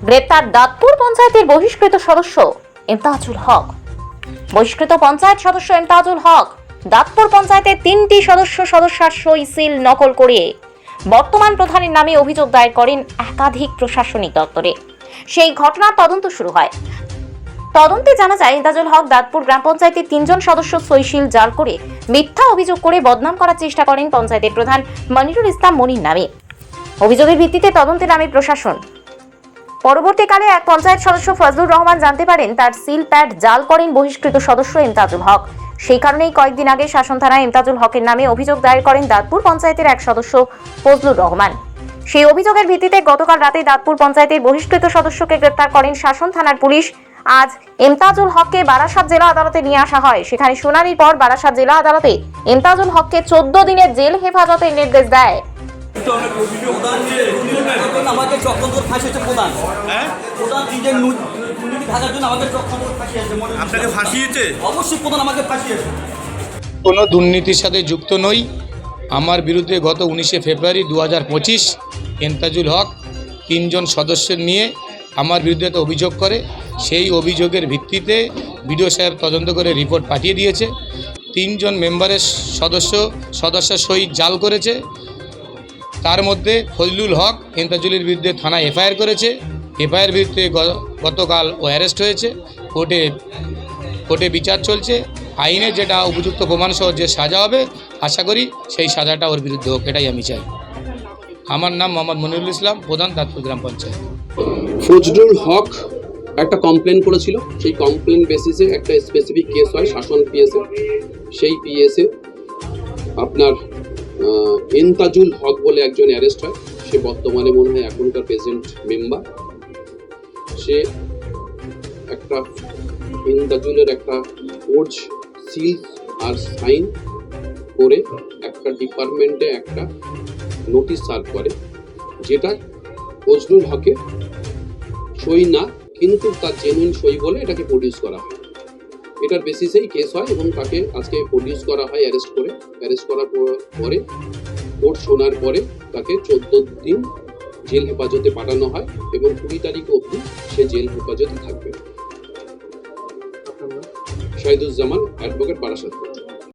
গ্রেপ্তার দাঁতপুর পঞ্চায়েতের বহিষ্কৃত সদস্য এমতাজুল হক। বহিষ্কৃত পঞ্চায়েত সদস্য এমতাজুল হক, দাঁতপুর পঞ্চায়েতের তিনটি সদস্য সদস্যার সই সিল নকল করে বর্তমান প্রধানের নামে অভিযোগ দায়ের করেন একাধিক প্রশাসনিক দপ্তরে। সেই ঘটনার তদন্ত শুরু হয়। তদন্তে জানা যায় ইন্তাজুল হক দাঁতপুর গ্রাম পঞ্চায়েতের তিনজন সদস্য সইশিল জাল করে মিথ্যা অভিযোগ করে বদনাম করার চেষ্টা করেন পঞ্চায়েতের প্রধান মনিরুল ইসলাম মনির নামে। অভিযোগের ভিত্তিতে তদন্তে নামে প্রশাসন। পরবর্তীকালে এক পঞ্চায়েত সদস্য ফজলুর রহমান জানতে পারেন তার সিল প্যাড জাল করেন বহিষ্কৃত সদস্য ইমতাজুল হক। সেই কারণেই কয়েকদিন আগে শাসন থানায় ইমতাজুল হকের নামে অভিযোগ দায়ের করেন দাঁতপুর পঞ্চায়েতের এক সদস্য ফজলুর রহমান। সেই অভিযোগের ভিত্তিতে গতকাল রাতে দাঁতপুর পঞ্চায়েতের বহিষ্কৃত সদস্যকে গ্রেপ্তার করেন শাসন থানার পুলিশ। আজ এমতাজুল হককে বারাসাত জেলা আদালতে নিয়ে আসা হয়। সেখানে শুনানির পর বারাসাত জেলা আদালতে এমতাজুল হককে চোদ্দ দিনের জেল হেফাজতের নির্দেশ দেয়। প্রধান আমাকে চক্রান্ত ফাঁসিয়েছে প্রধান। হ্যাঁ? প্রধান নিজের দুর্নীতি ঢাকার জন্য আমাকে চক্রান্ত ফাঁসিয়েছে আপনাকে ফাঁসিয়েছে অবশ্যই প্রধান আমাকে ফাঁসিয়েছে কোনো দুর্নীতির সাথে যুক্ত নই। আমার বিরুদ্ধে গত উনিশে ফেব্রুয়ারি দু হাজার পঁচিশ এন্তাজুল হক তিনজন সদস্য নিয়ে আমার বিরুদ্ধে একটা অভিযোগ করে। সেই অভিযোগের ভিত্তিতে বিডিও সাহেব তদন্ত করে রিপোর্ট পাঠিয়ে দিয়েছে। তিনজন মেম্বারের সদস্য সদস্য সহিত জাল করেছে। তার মধ্যে ফজলুল হক এন্তাজুলের বিরুদ্ধে থানায় এফআইআর করেছে। এফআইআর বিরুদ্ধে গতকাল ও অ্যারেস্ট হয়েছে। কোর্টে কোর্টে বিচার চলছে। আইনে যেটা উপযুক্ত প্রমাণসহ যে সাজা হবে, আশা করি সেই সাজাটা ওর বিরুদ্ধে হোক, এটাই আমি চাই। আমার নাম মোহাম্মদ মনিরুল ইসলাম, প্রধান দাঁতপুর গ্রাম পঞ্চায়েত। ফজলুল হক একটা কমপ্লেন করেছিল। সেই কমপ্লেন বেসিসে একটা স্পেসিফিক কেস হয়, শাসন পিএসএ সেই পিএসএ আপনার এন্তাজুল হক বলে একজন অ্যারেস্ট হয়। সে বর্তমানে মনে হয় এখনকার প্রেজেন্ট মেম্বার সে একটা এন্তাজুলের একটা কোচ সিল আর সাইন করে একটা ডিপার্টমেন্টে একটা নোটিশ সার্ভ করে, যেটা ফজলুল হকের সই না, কিন্তু তার জেনুইন সই বলে এটাকে প্রডিউস করা হয়। এটার বেসিসেই কেস হয় এবং তাকে আজকে প্রডিউস করা হয় অ্যারেস্ট করে। অ্যারেস্ট করার পর- কোর্ট শোনার পরে তাকে চোদ্দ দিন জেল হেফাজতে পাঠানো হয় এবং কুড়ি তারিখ অবধি সে জেল হেফাজতে থাকবে। শাহিদুজ্জামান অ্যাডভোকেট বারাসাত।